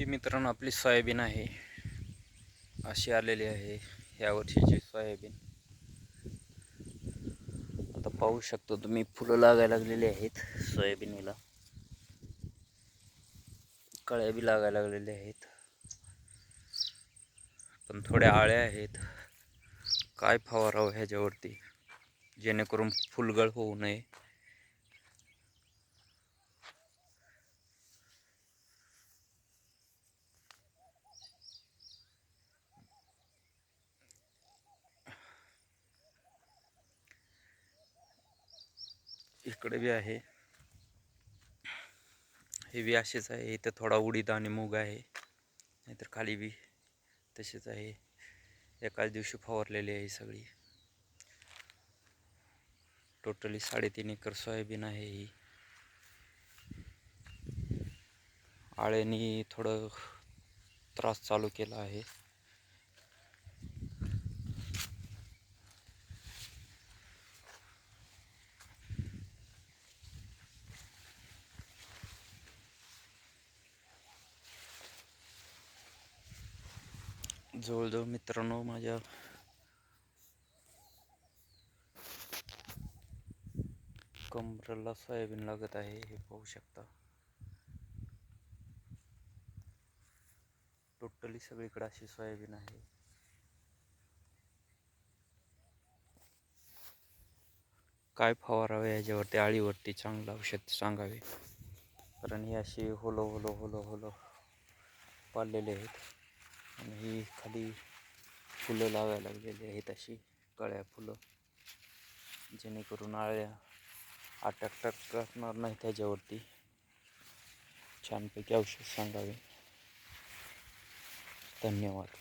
ही मित्रांनो आपली सोयाबीन आहे. अशी आलेली आहे या वर्षीची सोयाबीन. आता पाहू शकतो तुम्ही फुलं लागायला लागलेली आहेत सोयाबीनला. कळ्या बी लागायला लागलेल्या आहेत. पण थोड्या आळ्या आहेत. काय फवारावं ह्याच्यावरती? जेणेकरून फुलगळ होऊ नये. इकडे बी आहे. हे बी असेच आहे. इथं थोडा उडीद आणि मूग आहे. नाहीतर खाली बी तसेच आहे. एकाच दिवशी फवारलेली आहे सगळी. टोटली साडेतीन एकर सोयाबीन आहे ही. आळ्यानी थोडं त्रास चालू केला आहे. जवळजवळ मित्रांनो माझ्या कमरेला सोयाबीन लागत आहे हे पाहू शकता. टोटली सगळीकडे अशी सोयाबीन आहे. काय फवारावे याच्यावरती आळीवरती चांगलं औषध सांगावे. कारण ही अशी होलो होलो होलो होलो पाळलेले आहेत. आणि ही खाली फुलं लावायला लागलेली आहेत अशी कळ्या फुलं जेणेकरून आळ्या अटॅक टॅक असणार नाही त्याच्यावरती. छानपैकी औषध सांगावे. धन्यवाद.